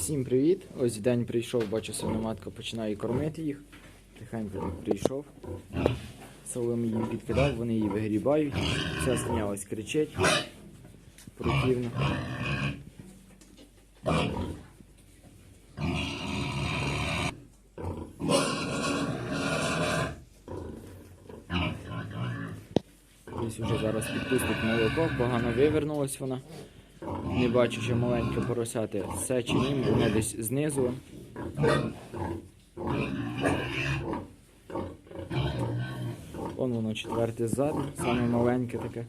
Всім привіт! Ось день прийшов, бачу, свиноматка починає кормити їх. Тихенько так прийшов. Соломи їм підкидав, вони її вигрібають. Ця свиня ось кричить. Противно. Ось уже зараз підпустить молоко, погано вивернулась вона. Не бачу, що маленьке поросяти все чи ні, воно десь знизу. Вон воно четверте ззаду, саме маленьке таке.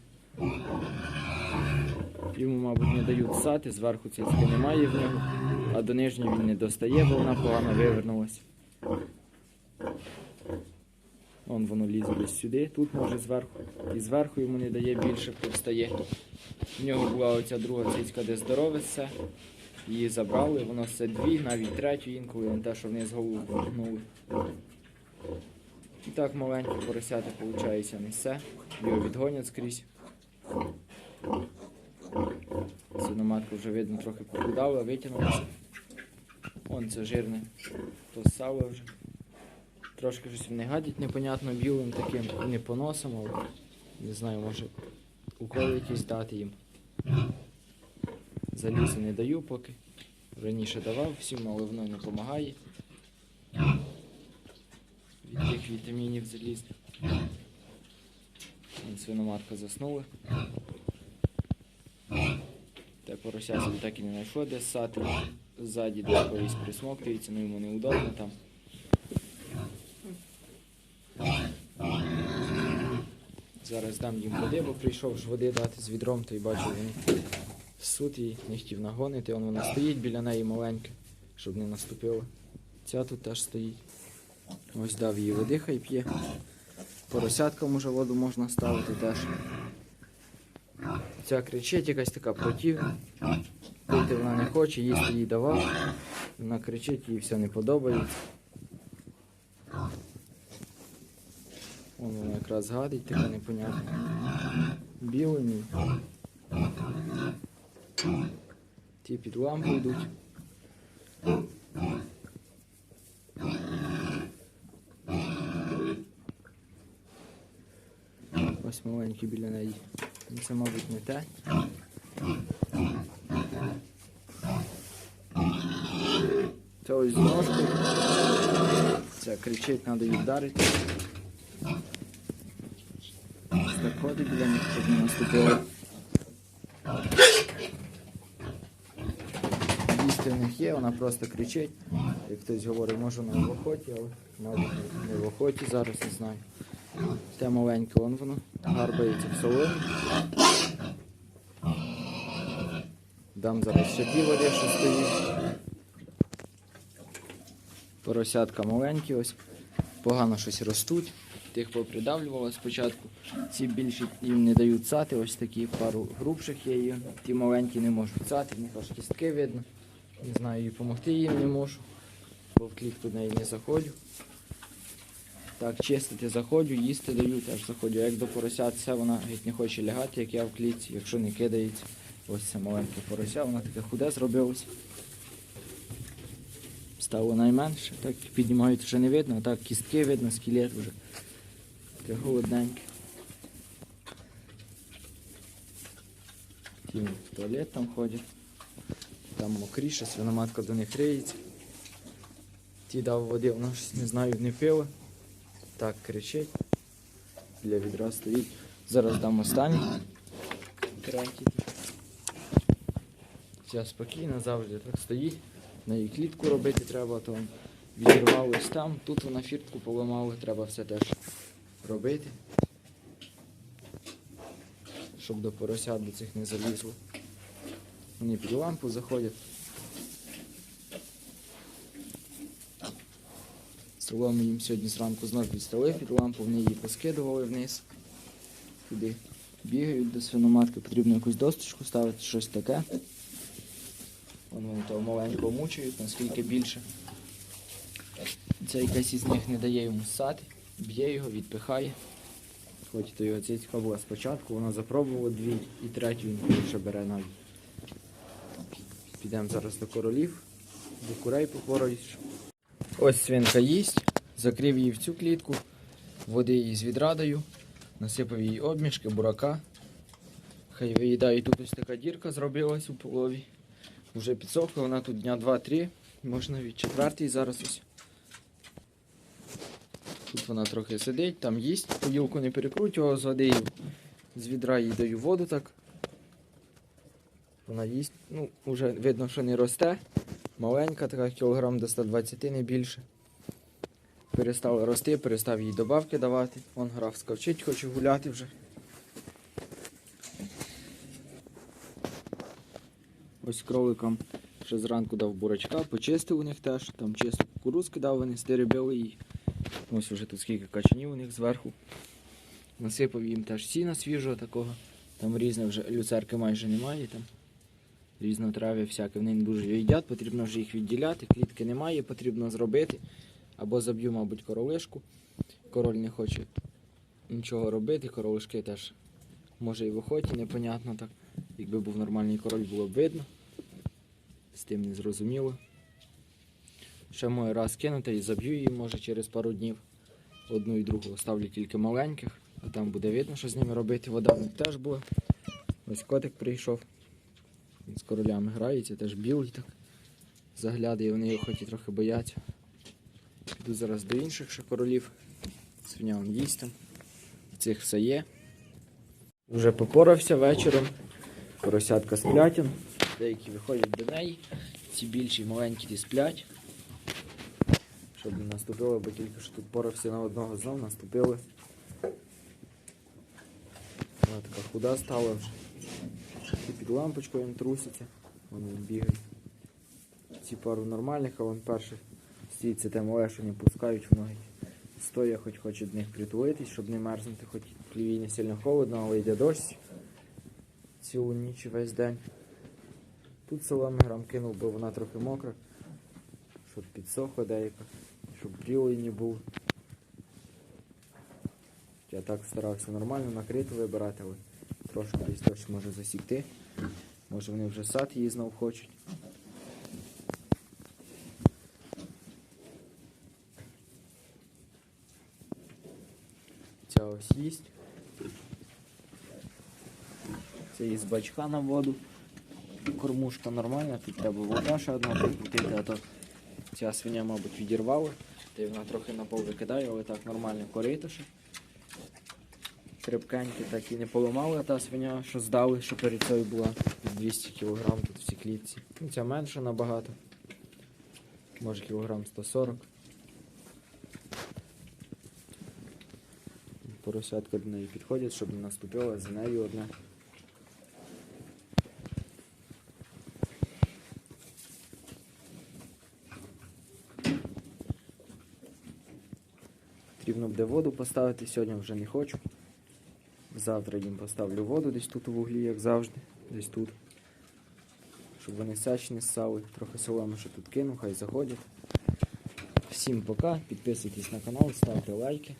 Йому, мабуть, не дають сати, зверху цицьки немає в нього, а до нижньої він не достає, бо вона погано вивернулася. Вон воно лізе десь сюди, тут може зверху. І зверху йому не дає більше, хто встає. В нього була оця друга цицька, де здорове все. Її забрали, воно все дві, навіть третю інколи, не те, що вниз голову погнули. І так маленьке поросята, виходить, несе. Його відгонять скрізь. Свиноматка вже видно трохи похудала, витягнулася. Вон це жирне, то сало вже. Трошки щось вони гадять непонятно білим таким, не по носам, але не знаю, може уколи якісь дати їм. Залізу не даю поки. Раніше давав всім, але воно не допомагає. Від тих вітамінів залізних. Свиноматка заснула. Те порося так і не знайшло де ссати. Ззаді до якоїсь присмоктується, ну йому неудобно там. Зараз дам їм води, бо прийшов ж води дати з відром, то й бачу, він суд не хотів нагонити. Он вона стоїть біля неї маленька, щоб не наступила. Ця тут теж стоїть. Ось дав їй води, хай п'є. Поросяткам уже воду можна ставити теж. Ця кричить якась така противна. Пити вона не хоче, їсти їй давав. Вона кричить, їй все не подобається. Вон вона якраз гадить, така непонятна. Білені. Ті під лампу йдуть. Ось маленький біля неї. Це, мабуть, не те. Це ось з ножкою. Це кричить, треба її вдарити. Так них, щоб не наступило. Їсти в них є, вона просто кричить. Як хтось говорить, може вона в охоті, але мабуть не в охоті, зараз не знаю. Те маленьке, вон воно, гарбається в соломі. Дам зараз ще ті що стоїть. Поросятка маленькі ось. Погано щось ростуть. Тих попридавлювало спочатку. Ці більші їм не дають цати, ось такі пару грубших є. і Ті маленькі не можуть цати, в них аж кістки видно. Не знаю, і допомогти їм не можу, бо в клітку неї не заходжу. Так, чистити заходжу, їсти даю, теж заходжу. Як до поросят, все вона геть не хоче лягати, як я в клітці, якщо не кидається. Ось це маленьке порося, воно таке худе зробилось. Стало найменше, так піднімають вже не видно, а так кістки видно, скелет вже. Таке голодненьке. Ті в туалет там ходять. Там мокріше, свиноматка до них риється. Ті дав води, вона щось не знаю, не пила. Так кричить. Для відра стоїть. Зараз дам останній. Ця спокійно завжди так стоїть. На її клітку робити треба, то відірвалось там. Тут вона фіртку поламала, треба все теж робити. Щоб до поросят до цих не залізло. Вони під лампу заходять. Соломи їм сьогодні зранку знов підстали під лампу, вони її поскидували вниз. Туди бігають до свиноматки, потрібно якусь досточку ставити, щось таке. Вон вони того маленького мучають, наскільки більше. Це якась із них не дає йому ссати, б'є його, відпихає. Хоч то його цицька була спочатку, вона запробувала дві і третю він більше бере навіть. Підемо зараз до королів. до курей попораєш. Ось свинка їсть, закрив її в цю клітку, води її з відра даю, насипав їй обмішки, бурака. Хай виїдає. Тут ось така дірка зробилась у полові. Вже підсохла, вона тут дня 2-3, можна від четвертий зараз ось. Тут вона трохи сидить, там їсть, поїлку не перекручував з води. З відра їй даю воду так. Вона їсть, ну, вже видно, що не росте. Маленька, така кілограм до 120 не більше. Перестала рости, перестав їй добавки давати. Вон граф скавчить, хоче гуляти вже. Ось кроликам ще зранку дав бурачка, почистив у них теж, там чисто кукурузки дав, вони стеребили її. Ось вже тут скільки качанів у них зверху. Насипав їм теж сіна свіжого такого. Там різне вже люцерки майже немає. Там різнотрав'я всяке, вони не дуже їдять, потрібно вже їх відділяти, клітки немає, потрібно зробити. Або заб'ю, мабуть, королишку. Король не хоче нічого робити, королишки теж може і в охоті, непонятно так. Якби був нормальний король, було б видно. З тим не зрозуміло. Ще маю раз кинути і заб'ю її, може через пару днів. Одну і другу оставлю тільки маленьких, а там буде видно, що з ними робити. Вода в них теж була. Ось котик прийшов. Він з королями грається, теж білий так. Заглядає, вони його хоч і трохи бояться. Піду зараз до інших ще королів. Свиня он їсть там. Цих все є. Вже попорався вечором. Поросятка сплять. Деякі виходять до неї. Ці більші маленькі ті сплять. Щоб не наступило, бо тільки що тут порався на одного знов, наступили. Вона така худа стала вже. І під лампочкою він труситься. Вони бігають. Ці пару нормальних, а вон перших мале, що не пускають в ноги. Стоя хоч хоче до них притулитись, щоб не мерзнути, хоч в хліві не сильно холодно, але йде дощ цілу ніч весь день. Тут соломи грам кинув, бо вона трохи мокра, щоб підсохла деяка, щоб білий не був. Я так старався нормально накрити вибирати, але трошки десь дощ може засікти. Може вони вже сад її знов хочуть. Ця ось їсть. Це із бачка на воду. Кормушка нормальна, тут треба вода ще одна прикрутити, а то ця свиня, мабуть, відірвала. Й вона трохи на пол викидає, але так нормально корито ще. Крепкенькі так і не поламала та свиня, що здали, що перед цією була 200 кг тут в цій клітці. Ну, ця менша набагато. Може кілограм 140. Поросятка до неї підходять, щоб не наступила за нею одна. Потрібно буде воду поставити, сьогодні вже не хочу. Завтра їм поставлю воду десь тут у вуглі, як завжди, десь тут. Щоб вони сач не ссали. Трохи соломи ще тут кину, хай заходять. Всім пока, підписуйтесь на канал, ставте лайки.